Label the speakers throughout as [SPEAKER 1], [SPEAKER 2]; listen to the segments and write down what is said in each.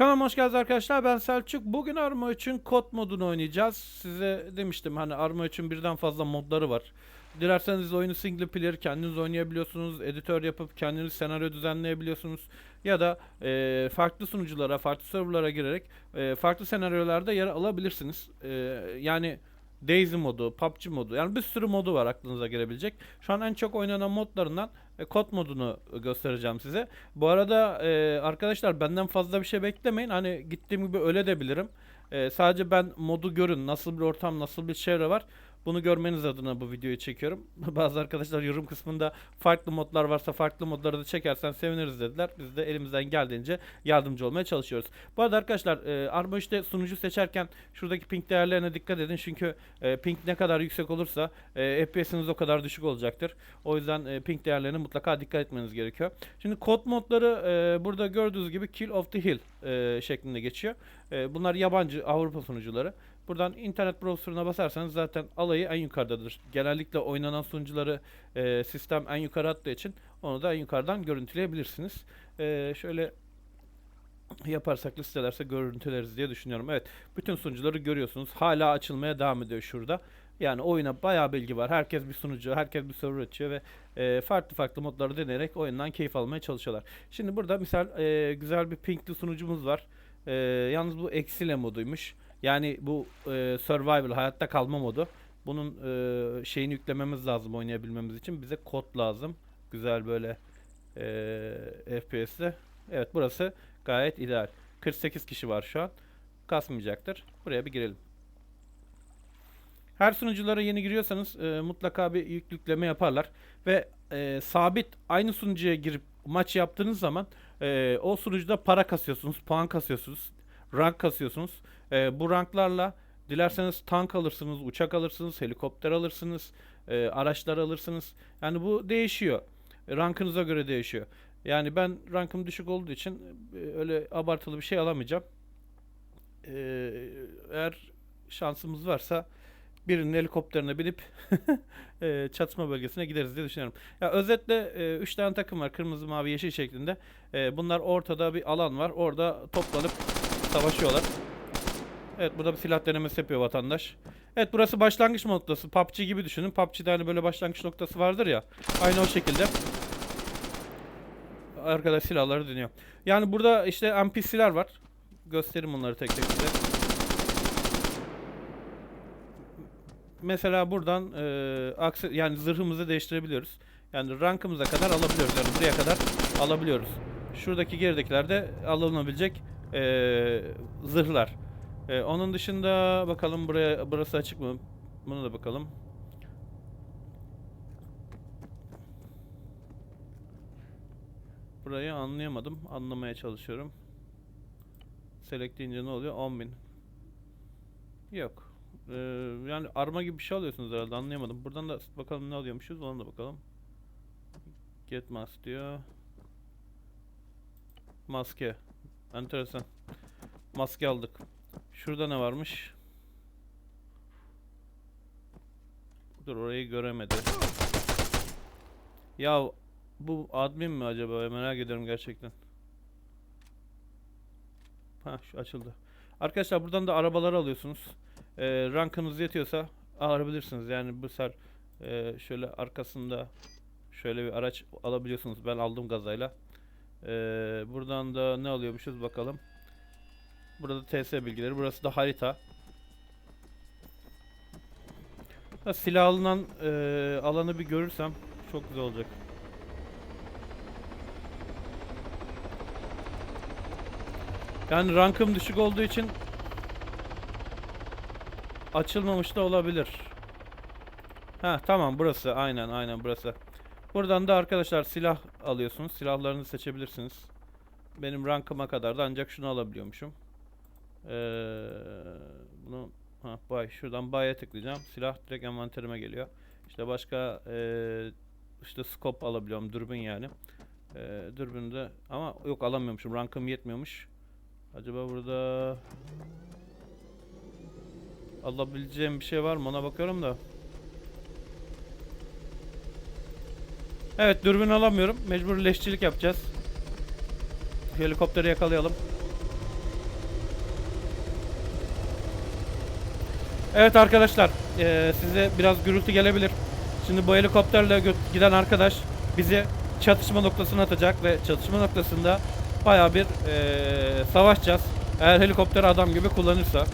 [SPEAKER 1] Kanalıma hoş geldiniz arkadaşlar. Ben Selçuk. Bugün Arma 3'ün kod modunu oynayacağız. Size demiştim hani Arma 3'ün birden fazla modları var. Dilerseniz oyunu single player kendiniz oynayabiliyorsunuz. Editör yapıp kendiniz senaryo düzenleyebiliyorsunuz. Ya da e, farklı sunuculara, farklı serverlara girerek e, farklı senaryolarda yer alabilirsiniz. E, yani Daisy modu, PUBG modu yani bir sürü modu var aklınıza gelebilecek. Şu an en çok oynanan modlarından e, modunu göstereceğim size. Bu arada e, arkadaşlar benden fazla bir şey beklemeyin. Hani gittiğim gibi öyle de bilirim. E, sadece ben modu görün. Nasıl bir ortam, nasıl bir çevre var. Bunu görmeniz adına bu videoyu çekiyorum. Bazı arkadaşlar yorum kısmında farklı modlar varsa farklı modları da çekersen seviniriz dediler. Biz de elimizden geldiğince yardımcı olmaya çalışıyoruz. Bu arada arkadaşlar e, Arma 3'te sunucu seçerken şuradaki ping değerlerine dikkat edin. Çünkü e, ping ne kadar yüksek olursa e, FPS'iniz o kadar düşük olacaktır. O yüzden e, ping değerlerine mutlaka dikkat etmeniz gerekiyor. Şimdi kod modları e, burada gördüğünüz gibi Kill of the Hill e, şeklinde geçiyor. E, bunlar yabancı Avrupa sunucuları. Buradan internet browser'ına basarsanız zaten alayı en yukarıdadır. Genellikle oynanan sunucuları e, sistem en yukarı attığı için onu da en yukarıdan görüntüleyebilirsiniz. E, şöyle yaparsak listelerse görüntüleriz diye düşünüyorum. Evet, bütün sunucuları görüyorsunuz. Hala açılmaya devam ediyor şurada. Yani oyuna bayağı bilgi var. Herkes bir sunucu, herkes bir server açıyor ve e, farklı farklı modları deneyerek oyundan keyif almaya çalışıyorlar. Şimdi burada misal e, güzel bir pinkli sunucumuz var. E, yalnız bu eksile moduymuş. Yani bu e, survival, hayatta kalma modu. Bunun e, şeyini yüklememiz lazım oynayabilmemiz için. Bize kod lazım. Güzel böyle e, FPS'te. Evet burası gayet ideal. 48 kişi var şu an. Kasmayacaktır. Buraya bir girelim. Her sunuculara yeni giriyorsanız e, mutlaka bir yük yükleme yaparlar. Ve e, sabit aynı sunucuya girip maç yaptığınız zaman e, o sunucuda para kasıyorsunuz, puan kasıyorsunuz, rank kasıyorsunuz. E, bu ranklarla dilerseniz tank alırsınız, uçak alırsınız, helikopter alırsınız, e, araçlar alırsınız. Yani bu değişiyor. E, Rankınıza göre değişiyor. Yani ben rankım düşük olduğu için e, öyle abartılı bir şey alamayacağım. E, eğer şansımız varsa birinin helikopterine binip e, çatışma bölgesine gideriz diye düşünüyorum. Ya özetle 3 tane takım var kırmızı mavi yeşil şeklinde. Bunlar ortada bir alan var. Orada toplanıp savaşıyorlar. Evet burada bir silah denemesi yapıyor vatandaş. Evet burası başlangıç noktası. PUBG gibi düşünün. PUBG'de hani böyle başlangıç noktası vardır ya. Aynı o şekilde. Arkadaş silahları dönüyor. Yani burada işte NPC'ler var. Göstereyim onları tek tek size. Mesela buradan e, akse yani zırhımızı değiştirebiliyoruz. Yani rankımıza kadar alabiliyoruz. Yani buraya kadar alabiliyoruz. Şuradaki geridekiler de alınabilecek e, zırhlar. E, onun dışında bakalım buraya burası açık mı? Bunu da bakalım. Burayı anlayamadım. Anlamaya çalışıyorum. Select deyince ne oluyor? 10.000. Yok. Ee, yani arma gibi bir şey alıyorsunuz herhalde anlayamadım. Buradan da bakalım ne alıyormuşuz ona da bakalım. Get mask diyor. Maske. Enteresan. Maske aldık. Şurada ne varmış? Dur orayı göremedi. Ya bu admin mi acaba? Merak ediyorum gerçekten. Ha şu açıldı. Arkadaşlar buradan da arabalar alıyorsunuz. Ee, rankınız yetiyorsa alabilirsiniz. Yani bu sefer e, şöyle arkasında şöyle bir araç alabiliyorsunuz. Ben aldım gazayla. Ee, buradan da ne alıyormuşuz bakalım. Burada TS bilgileri. Burası da harita. Ha, silah alınan e, alanı bir görürsem çok güzel olacak. Yani rankım düşük olduğu için açılmamış da olabilir. Ha tamam burası aynen aynen burası. Buradan da arkadaşlar silah alıyorsunuz. Silahlarınızı seçebilirsiniz. Benim rankıma kadar da ancak şunu alabiliyormuşum. Ee, bunu ha buy şuradan buy'a tıklayacağım. Silah direkt envanterime geliyor. İşte başka ee, işte scope alabiliyorum. Dürbün yani. Ee, dürbünü de ama yok alamıyormuşum. Rankım yetmiyormuş. Acaba burada Alabileceğim bir şey var mı ona bakıyorum da. Evet dürbün alamıyorum. Mecbur leşçilik yapacağız. Helikopteri yakalayalım. Evet arkadaşlar e, size biraz gürültü gelebilir. Şimdi bu helikopterle giden arkadaş bizi çatışma noktasına atacak ve çatışma noktasında baya bir e, savaşacağız. Eğer helikopteri adam gibi kullanırsa.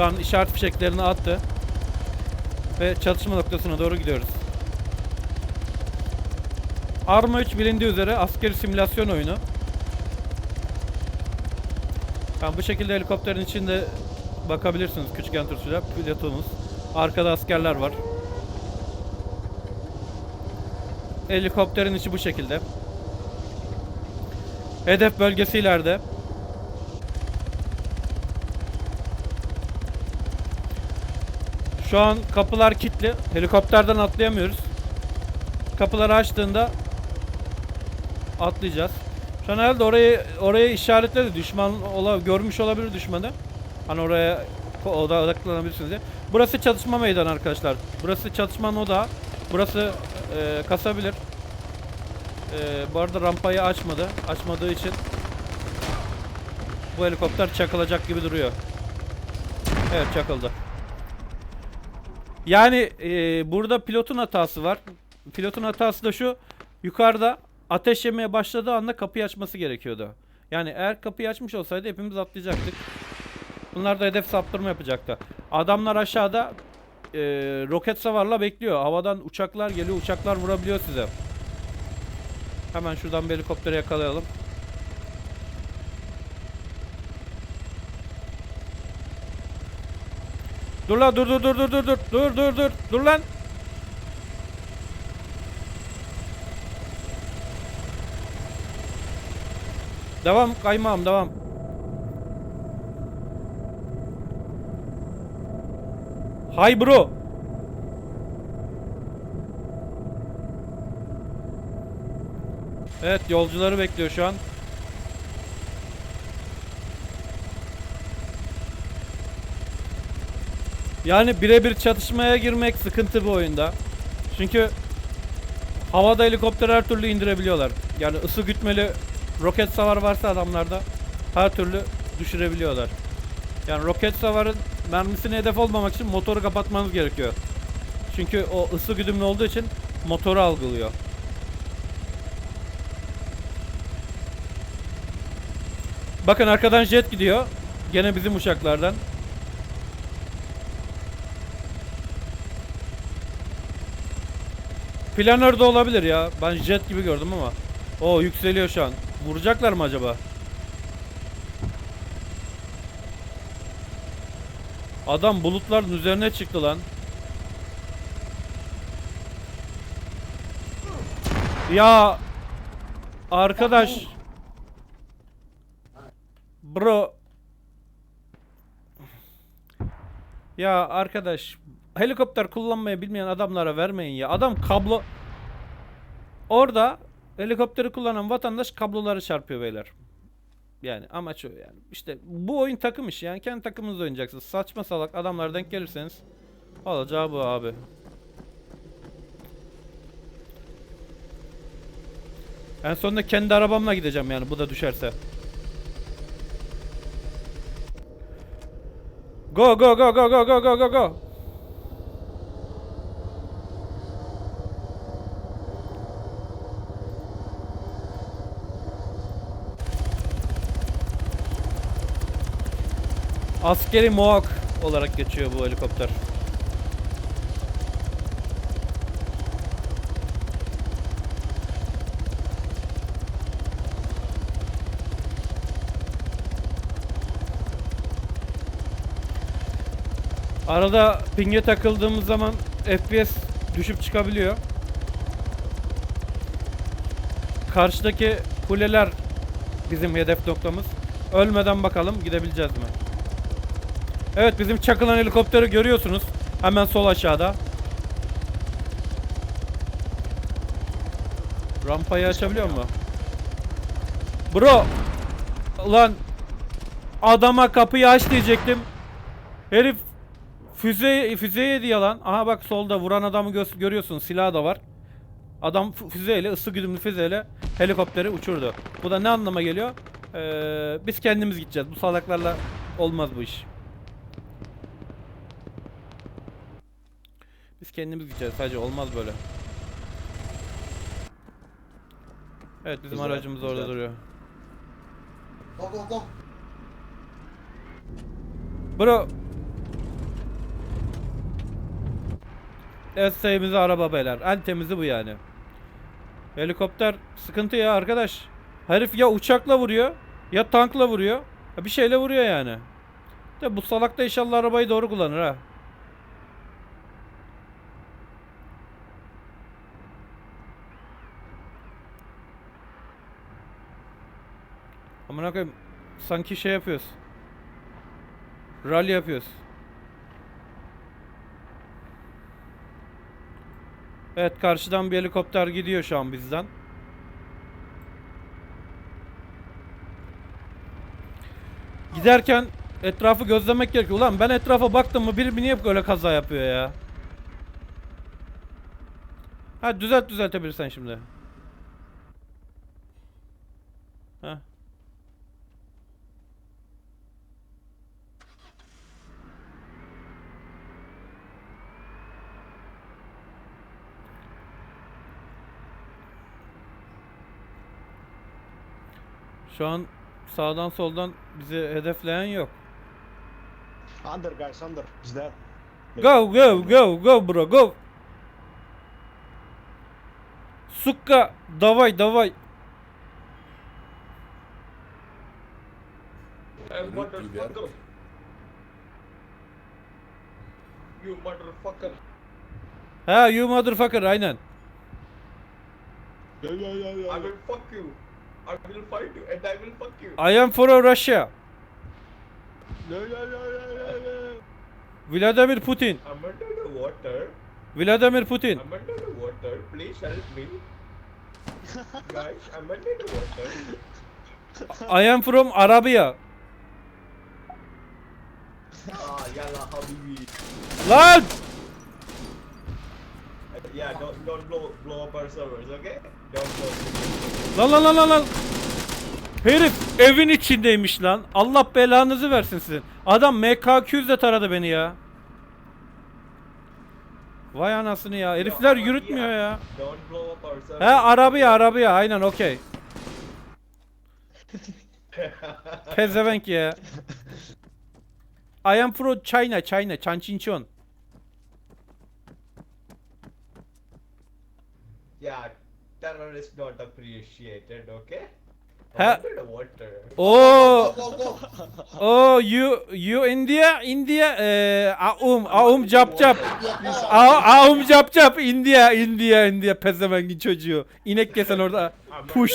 [SPEAKER 1] Şu an işaret fişeklerini attı. Ve çatışma noktasına doğru gidiyoruz. Arma 3 bilindiği üzere askeri simülasyon oyunu. Yani bu şekilde helikopterin içinde bakabilirsiniz küçük tuşuyla pilotumuz. Arkada askerler var. Helikopterin içi bu şekilde. Hedef bölgesi ileride. Şu an kapılar kilitli. Helikopterden atlayamıyoruz. Kapıları açtığında atlayacağız. Şu an herhalde orayı oraya işaretledi. Düşman ola, görmüş olabilir düşmanı. Hani oraya oda odaklanabilirsiniz diye. Burası çatışma meydanı arkadaşlar. Burası çatışmanın odağı. Burası e, kasabilir. E, bu arada rampayı açmadı. Açmadığı için bu helikopter çakılacak gibi duruyor. Evet çakıldı. Yani e, burada pilotun hatası var. Pilotun hatası da şu. Yukarıda ateş yemeye başladığı anda kapıyı açması gerekiyordu. Yani eğer kapıyı açmış olsaydı hepimiz atlayacaktık. Bunlar da hedef saptırma yapacaktı. Adamlar aşağıda e, roket savarla bekliyor. Havadan uçaklar geliyor. Uçaklar vurabiliyor size. Hemen şuradan bir helikopteri yakalayalım. Dur lan dur dur dur dur dur dur dur dur dur dur lan. Devam kaymağım devam. Hay bro. Evet yolcuları bekliyor şu an. Yani birebir çatışmaya girmek sıkıntı bu oyunda. Çünkü havada helikopter her türlü indirebiliyorlar. Yani ısı gütmeli roket savar varsa adamlarda her türlü düşürebiliyorlar. Yani roket savarın mermisine hedef olmamak için motoru kapatmanız gerekiyor. Çünkü o ısı güdümlü olduğu için motoru algılıyor. Bakın arkadan jet gidiyor. Gene bizim uçaklardan. Planör de olabilir ya. Ben jet gibi gördüm ama. O yükseliyor şu an. Vuracaklar mı acaba? Adam bulutların üzerine çıktı lan. Ya arkadaş Bro Ya arkadaş helikopter kullanmayı bilmeyen adamlara vermeyin ya. Adam kablo Orada helikopteri kullanan vatandaş kabloları çarpıyor beyler. Yani amaç o yani. İşte bu oyun takım işi yani kendi takımınızda oynayacaksınız. Saçma salak adamlara denk gelirseniz olacağı bu abi. En sonunda kendi arabamla gideceğim yani bu da düşerse. Go go go go go go go go go. Askeri Mohawk olarak geçiyor bu helikopter. Arada ping'e takıldığımız zaman FPS düşüp çıkabiliyor. Karşıdaki kuleler bizim hedef noktamız. Ölmeden bakalım gidebileceğiz mi? Evet bizim çakılan helikopteri görüyorsunuz. Hemen sol aşağıda. Rampayı açabiliyor mu? Bro! Lan adama kapıyı aç diyecektim. Herif füze füze yedi yalan. Aha bak solda vuran adamı gö- görüyorsun. Silahı da var. Adam fü- füzeyle, ısı güdümlü füzeyle helikopteri uçurdu. Bu da ne anlama geliyor? Ee, biz kendimiz gideceğiz. Bu salaklarla olmaz bu iş. Kendimiz gideceğiz sadece olmaz böyle. Evet bizim
[SPEAKER 2] Güzel,
[SPEAKER 1] aracımız orada
[SPEAKER 2] güzel.
[SPEAKER 1] duruyor.
[SPEAKER 3] Go go go.
[SPEAKER 1] Bro. Evet sayımızı araba beyler. En temizi bu yani. Helikopter sıkıntı ya arkadaş. Herif ya uçakla vuruyor ya tankla vuruyor. Ya bir şeyle vuruyor yani. De bu salak da inşallah arabayı doğru kullanır ha. Amına koyayım sanki şey yapıyoruz. Rally yapıyoruz. Evet karşıdan bir helikopter gidiyor şu an bizden. Giderken etrafı gözlemek gerekiyor. Ulan ben etrafa baktım mı biri niye böyle kaza yapıyor ya? Ha düzelt düzeltebilirsen şimdi. Ha. Şu an sağdan soldan bizi hedefleyen yok.
[SPEAKER 2] Under guys, under. Is there?
[SPEAKER 1] Go go go go bro go. Sukka davay davay.
[SPEAKER 4] Hey, motherfucker. You motherfucker.
[SPEAKER 1] Ha you motherfucker aynen.
[SPEAKER 2] Yeah, yeah, yeah, yeah.
[SPEAKER 4] I will fuck you. I will fight you and I will fuck you.
[SPEAKER 1] I am for Russia.
[SPEAKER 2] Yeah, yeah, yeah, yeah, yeah, yeah.
[SPEAKER 1] Vladimir Putin.
[SPEAKER 4] I'm under the water.
[SPEAKER 1] Vladimir Putin.
[SPEAKER 4] I'm under the water. Please help me. Guys, I'm under the water.
[SPEAKER 1] I am from Arabia.
[SPEAKER 4] Ah, yalla, habibi.
[SPEAKER 1] Lan!
[SPEAKER 4] Yeah, don't don't blow blow up our servers, okay?
[SPEAKER 1] Lan lan lan lan lan. Herif evin içindeymiş lan. Allah belanızı versin sizin. Adam MK200 de taradı beni ya. Vay anasını ya. Herifler yürütmüyor ya. He Arabia Arabia aynen okey. Pezevenk ya. I am from China China Çançinçon.
[SPEAKER 4] Yeah, terrorists not appreciated, okay?
[SPEAKER 1] Ha-
[SPEAKER 4] water.
[SPEAKER 3] Go go.
[SPEAKER 1] oh you you India India eh, aum aum cap cap. A- Aum cap cap India India India pezevengin çocuğu. İnek kesen orada. Push.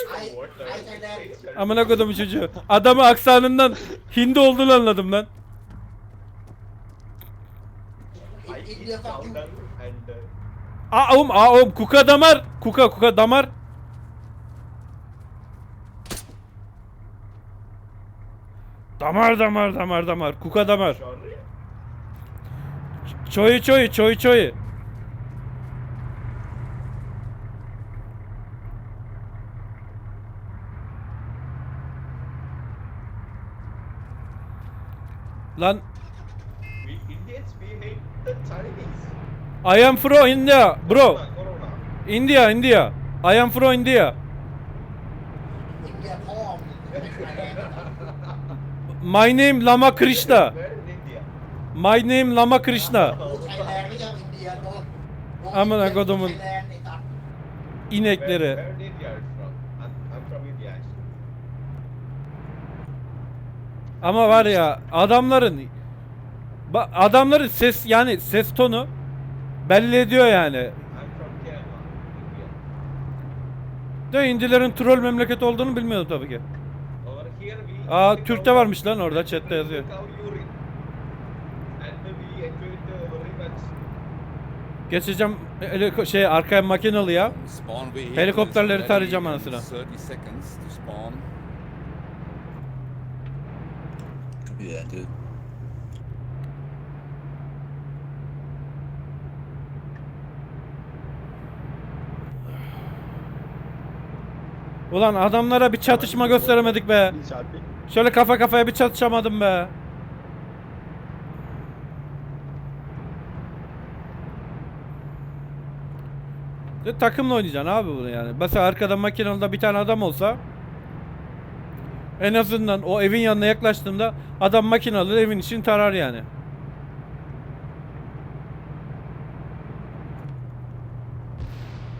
[SPEAKER 1] Amına kodumu çocuğu. Adamı aksanından Hindi olduğunu anladım lan.
[SPEAKER 4] I eat
[SPEAKER 3] India
[SPEAKER 4] cow
[SPEAKER 3] fuck you.
[SPEAKER 4] dung and uh,
[SPEAKER 1] Aum aum kuka damar. Kuka kuka damar. Damar damar damar damar. Kuka damar. Çoyu çoyu çoyu çoyu. Lan
[SPEAKER 4] We Indians we hate the Chinese.
[SPEAKER 1] I am from India, bro. India, India. I am from India. My name Lama Krishna. My name Lama Krishna. Amına kodumun inekleri. Ama var ya adamların adamların ses yani ses tonu belli ediyor yani. De Hindilerin troll memleket olduğunu bilmiyordum tabii ki. Aa Türk'te varmış lan orada chatte yazıyor. Geçeceğim heliko- şey arkaya makinalı ya. Helikopterleri tarayacağım anasını.
[SPEAKER 5] 30 seconds to spawn.
[SPEAKER 6] Yeah, dude.
[SPEAKER 1] Ulan adamlara bir çatışma gösteremedik be. Şöyle kafa kafaya bir çatışamadım be. E, takımla oynayacaksın abi bunu yani. Mesela arkada makinalıda bir tane adam olsa en azından o evin yanına yaklaştığımda adam makinalı evin için tarar yani.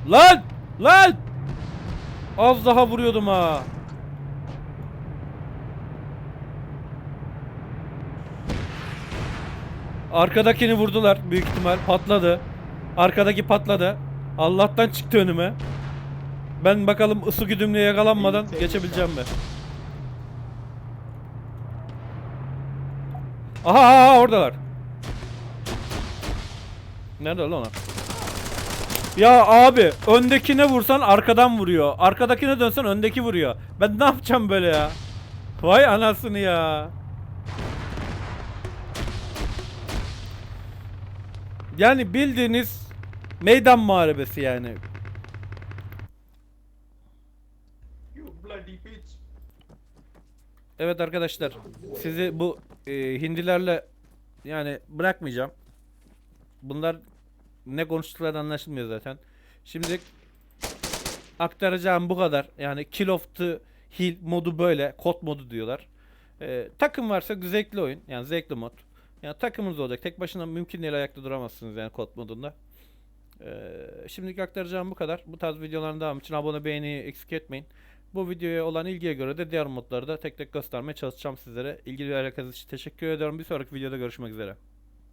[SPEAKER 1] Lan! Lan! Az daha vuruyordum ha. Arkadakini vurdular büyük ihtimal patladı. Arkadaki patladı. Allah'tan çıktı önüme. Ben bakalım ısı güdümlüğe yakalanmadan geçebileceğim mi? Aha, aha, oradalar. Nerede lan onlar? Ya abi öndekine vursan arkadan vuruyor. Arkadakine dönsen öndeki vuruyor. Ben ne yapacağım böyle ya? Vay anasını ya. Yani bildiğiniz meydan muharebesi yani. Evet arkadaşlar sizi bu e, hindilerle yani bırakmayacağım. Bunlar ne konuştukları anlaşılmıyor zaten. Şimdi aktaracağım bu kadar. Yani Kill of the Hill modu böyle. Kod modu diyorlar. E, takım varsa zevkli oyun. Yani zevkli mod. Yani takımınız olacak. Tek başına mümkün değil ayakta duramazsınız yani kod modunda. E, şimdilik aktaracağım bu kadar. Bu tarz videoların devamı için abone beğeniyi eksik etmeyin. Bu videoya olan ilgiye göre de diğer modları da tek tek göstermeye çalışacağım sizlere. İlgili ve alakası için teşekkür ediyorum. Bir sonraki videoda görüşmek üzere.